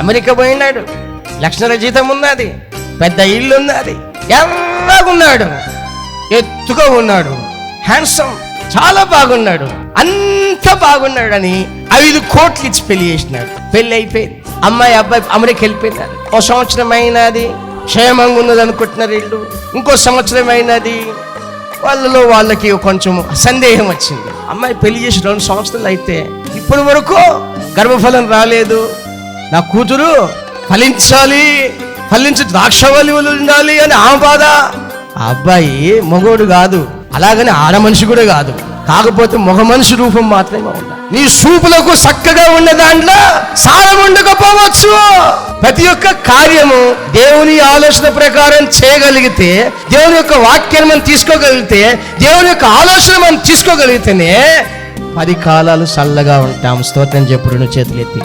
America పోయినాడు. లక్షల జీతం ఉన్నది. పెద్ద ఇల్లు ఉన్నది ఎర్రగున్నాడు. ఎత్తుగా ఉన్నాడు. హ్యాండ్సమ్ చాలా బాగున్నాడు. అంత బాగున్నాడని ఐదు కోట్లు ఇచ్చి పెళ్ళి చేసినాడు. పెళ్ళి అయిపోయింది. అమ్మాయి అబ్బాయి అమెరికా వెళ్ళిపోయినారు. ఓ సంవత్సరం అయినది. క్షేమంగా ఉన్నది అనుకుంటున్నారు వీళ్ళు. ఇంకో సంవత్సరం అయినది. వాళ్ళలో వాళ్ళకి కొంచెం సందేహం వచ్చింది. అమ్మాయి పెళ్ళి చేసి రెండు సంవత్సరాలు అయితే ఇప్పటి వరకు గర్భఫలం రాలేదు. నా కూతురు ఫలించాలి ఫలించి ద్రాక్షవల్లి ఉండాలి అని ఆ బాధ. ఆ అబ్బాయి మగోడు కాదు అలాగని ఆడ మనిషి కూడా కాదు. కాకపోతే మగ మనిషి రూపం మాత్రమే ఉండాలి. నీ సూపులకు చక్కగా ఉన్న దాంట్లో సారం ఉండకపోవచ్చు. ప్రతి ఒక్క కార్యము దేవుని ఆలోచన ప్రకారం చేయగలిగితే దేవుని యొక్క వాక్యాన్ని మనం తీసుకోగలిగితే దేవుని యొక్క ఆలోచన మనం తీసుకోగలిగితేనే పది కాలాలు చల్లగా ఉంటాం. స్తోత్రం చెప్పుడు చేతులెత్తి.